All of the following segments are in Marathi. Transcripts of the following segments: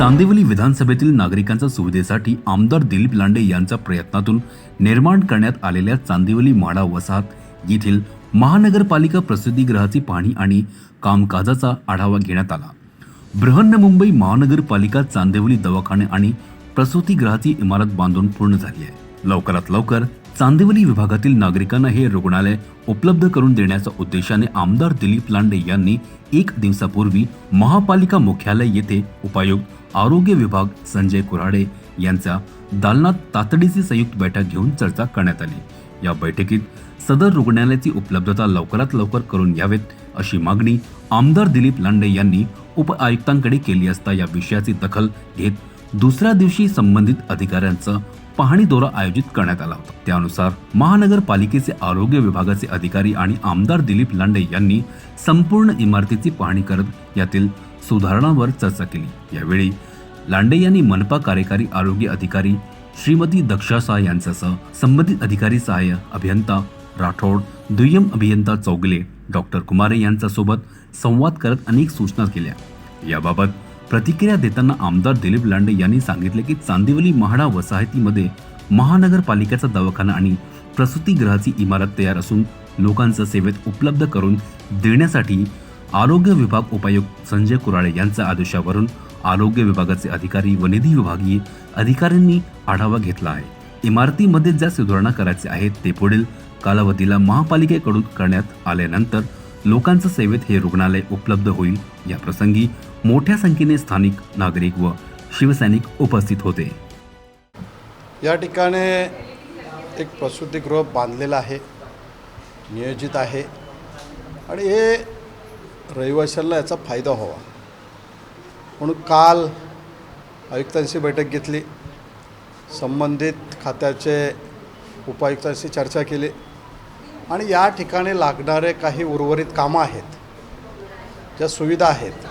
चांदिवली विधानसभेतील नागरिकांच्या सुविधेसाठी आमदार दिलीप लांडे यांच्या प्रयत्नातून निर्माण करण्यात आलेल्या चांदिवली माडा वसाहत येथील महानगरपालिका प्रसिद्धीगृहाची पाहणी आणि कामकाजाचा आढावा घेण्यात आला. बृहन्मुंबई महानगरपालिका चांदिवली दवाखाने आणि प्रसूतीगृहाची इमारत बांधून पूर्ण झाली आहे. लवकरात लवकर चांदिवली विभागातील नागरिकांना हे रुग्णालय उपलब्ध करून देण्याच्या उद्देशाने आमदार दिलीप लांडे यांनी एक दिवसापूर्वी महापालिका मुख्यालय येथे उपायुक्त आरोग्य विभाग संजय कुऱ्हाडे यांचा दालनात तातडीची संयुक्त बैठक घेऊन चर्चा करण्यात आली. या बैठकीत सदर रुग्णालयाची उपलब्धता लवकरात लवकर करून घ्यावेत अशी मागणी आमदार दिलीप लांडे यांनी उपआयुक्तांकडे केली असता या विषयाची दखल घेत दुसऱ्या दिवशी संबंधित अधिकाऱ्यांचा पाहणी दौरा आयोजित करण्यात आला होता. त्यानुसार महानगरपालिकेचे आरोग्य विभागाचे अधिकारी आणि आमदार दिलीप लांडे यांनी संपूर्ण इमारतीची पाहणी करत यातील सुधारणांवर चर्चा केली. यावेळी लांडे यांनी मनपा कार्यकारी आरोग्य अधिकारी श्रीमती दक्षा शाह यांच्यासह संबंधित अधिकारी सहाय्य अभियंता राठोड दुय्यम अभियंता चौगले डॉक्टर कुमारे यांच्यासोबत संवाद करत अनेक सूचना केल्या. याबाबत प्रतिक्रिया देताना आमदार दिलीप लांडे यांनी सांगितले की चांदिवली महाडा वसाहतीमध्ये महानगरपालिकेचा दवाखाना आणि प्रसूतीगृहाची इमारत तयार असून लोकांचं सेवेत उपलब्ध करून देण्यासाठी आरोग्य विभाग उपायुक्त संजय कुराळे यांच्या आदेशावरून आरोग्य विभागाचे अधिकारी व निधी विभागीय अधिकाऱ्यांनी आढावा घेतला आहे. इमारतीमध्ये ज्या सुधारणा करायच्या आहेत ते पुढील कालावधीला महापालिकेकडून करण्यात आल्यानंतर लोकांच्या सेवेत हे रुग्णालय उपलब्ध होईल या प्रसंगी मोठ्या संख्येने स्थानिक नागरिक व शिवसैनिक उपस्थित होते. या ठिकाणी एक प्रसूतीगृह बांधलेलं आहे नियोजित आहे आणि हे रहिवाशांना याचा फायदा व्हावा. म्हणून काल आयुक्तांशी बैठक घेतली संबंधित खात्याचे उपायुक्तांशी चर्चा केली आणि या ठिकाणी लागणारे काही उर्वरित कामं आहेत ज्या सुविधा आहेत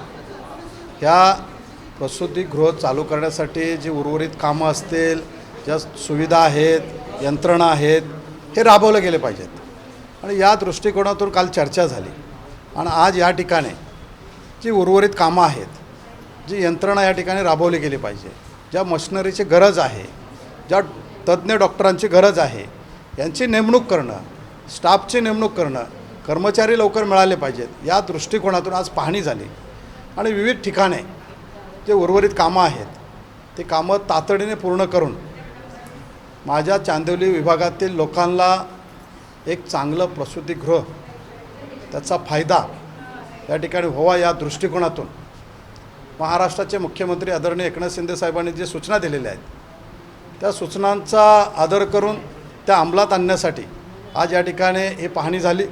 ह्या प्रसूतीगृह चालू करण्यासाठी जी उर्वरित कामं असतील ज्या सुविधा आहेत यंत्रणा आहेत हे राबवले गेले पाहिजेत. आणि या दृष्टिकोनातून काल चर्चा झाली. आणि आज या ठिकाणी जी उर्वरित कामं आहेत जी यंत्रणा या ठिकाणी राबवली गेली पाहिजे ज्या मशिनरीची गरज आहे ज्या तज्ज्ञ डॉक्टरांची गरज आहे यांची नेमणूक करणं स्टाफची नेमणूक करणं कर्मचारी लवकर मिळाले पाहिजेत या दृष्टिकोनातून आज पाहणी झाली. आणि विविध ठिकाणे जे उर्वरित कामं आहेत ते कामं तातडीने पूर्ण करून माझ्या चांदिवली विभागातील लोकांना एक चांगलं प्रसूतीगृह त्याचा फायदा या ठिकाणी व्हावा या दृष्टिकोनातून महाराष्ट्राचे मुख्यमंत्री आदरणीय एकनाथ शिंदे साहेबांनी जे सूचना दिलेल्या आहेत त्या सूचनांचा आदर करून त्या अंमलात आणण्यासाठी आज या ठिकाणी हे पाहणी झाली.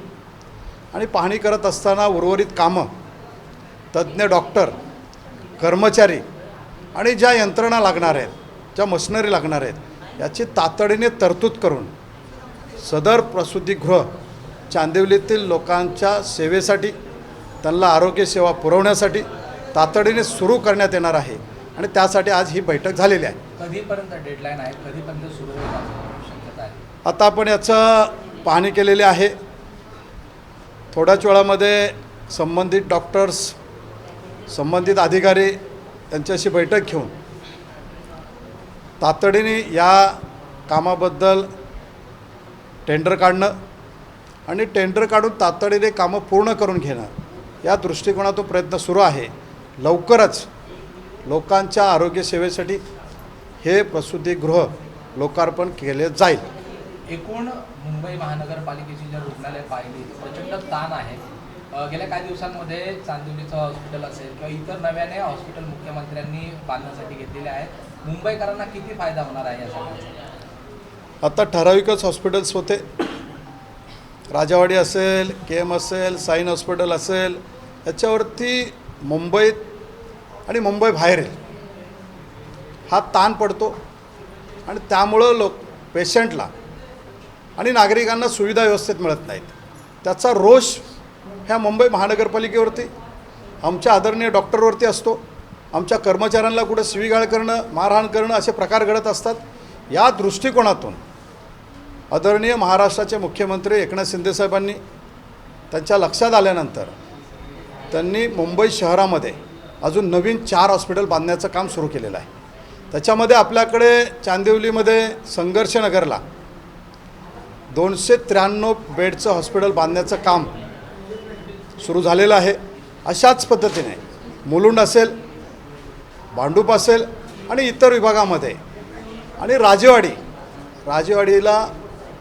आणि पाहणी करत असताना उर्वरित कामं तज्ज्ञ डॉक्टर कर्मचारी आणि ज्या यंत्रणा लागणार आहेत ज्या मशिनरी लागणार आहेत याची तातडीने तरतूद करून सदर प्रसूतीगृह चांदिवलीतील लोकांच्या सेवेसाठी त्यांना आरोग्यसेवा पुरवण्यासाठी तातडीने सुरू करण्यात येणार आहे आणि त्यासाठी आज ही बैठक झालेली आहे. कधीपर्यंत डेडलाईन आहे? कधीपर्यंत सुरू आहे? आता आपण याचं पाहणी केलेली आहे. थोड्याच वेळामध्ये संबंधित डॉक्टर्स संबंधित अधिकारी त्यांच्याशी बैठक घेऊन तातडीने या कामाबद्दल टेंडर काढणं आणि टेंडर काढून तातडीने कामं पूर्ण करून घेणं या दृष्टिकोनातून प्रयत्न सुरू आहे. लवकरच लोकांच्या आरोग्यसेवेसाठी हे प्रसूतीगृह लोकार्पण केले जाईल. एकूण मुंबई महानगरपालिकेची जर रुग्णालय पाहिली प्रचंड ताण आहे. गेल्या काही दिवसांमध्ये चांदिवलीचं हॉस्पिटल असेल किंवा इतर नव्याने हॉस्पिटल मुख्यमंत्र्यांनी बांधण्यासाठी घेतलेले आहे मुंबईकरांना किती फायदा होणार आहे या सगळ्याचा आता ठराविकच हॉस्पिटल्स होते. राजावाडी असेल के एम असेल साईन हॉस्पिटल असेल याच्यावरती मुंबईत आणि मुंबई बाहेर हा ताण पडतो आणि त्यामुळं लोक पेशंटला आणि नागरिकांना सुविधा व्यवस्थित मिळत नाहीत. त्याचा रोष ह्या मुंबई महानगरपालिकेवरती आमच्या आदरणीय डॉक्टरवरती असतो. आमच्या कर्मचाऱ्यांना कुठं शिवीगाळ करणं मारहाण करणं असे प्रकार घडत असतात. या दृष्टिकोनातून आदरणीय महाराष्ट्राचे मुख्यमंत्री एकनाथ शिंदेसाहेबांनी त्यांच्या लक्षात आल्यानंतर त्यांनी मुंबई शहरामध्ये अजून नवीन चार हॉस्पिटल बांधण्याचं काम सुरू केलेलं आहे. त्याच्यामध्ये आपल्याकडे चांदिवलीमध्ये संघर्षनगरला दोनशे त्र्याण्णव बेडचं हॉस्पिटल बांधण्याचं काम सुरू झालेलं आहे. अशाच पद्धतीने मुलुंड असेल भांडूप असेल आणि इतर विभागामध्ये. आणि राजेवाडी राजेवाडीला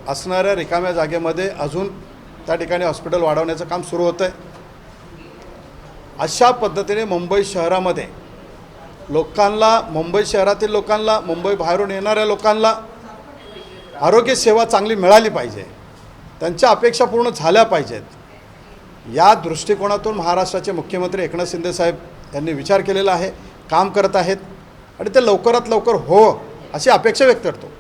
असणाऱ्या रिकाम्या जागेमध्ये अजून त्या ठिकाणी हॉस्पिटल वाढवण्याचं काम सुरू होतं आहे अशा पद्धतीने मुंबई शहरामध्ये लोकांना मुंबई शहरातील लोकांना मुंबई बाहेरून येणाऱ्या लोकांना आरोग्य सेवा चांगली मिळाली पाहिजे. त्यांच्या अपेक्षा पूर्ण झाल्या पाहिजेत. या दृष्टिकोनातून महाराष्ट्राचे मुख्यमंत्री एकनाथ शिंदे साहेब यांनी विचार केलेला आहे काम करत आहेत आणि ते लवकरात लवकर हो अशी अपेक्षा व्यक्त करतो.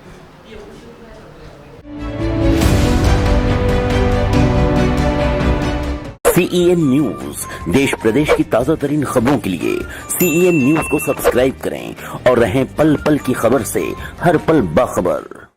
सीईएन न्यूज देश प्रदेश की ताजा तरीन खबरों के लिए सीईएन न्यूज को सब्सक्राइब करें और रहें पल पल की खबर से हर पल बाखबर।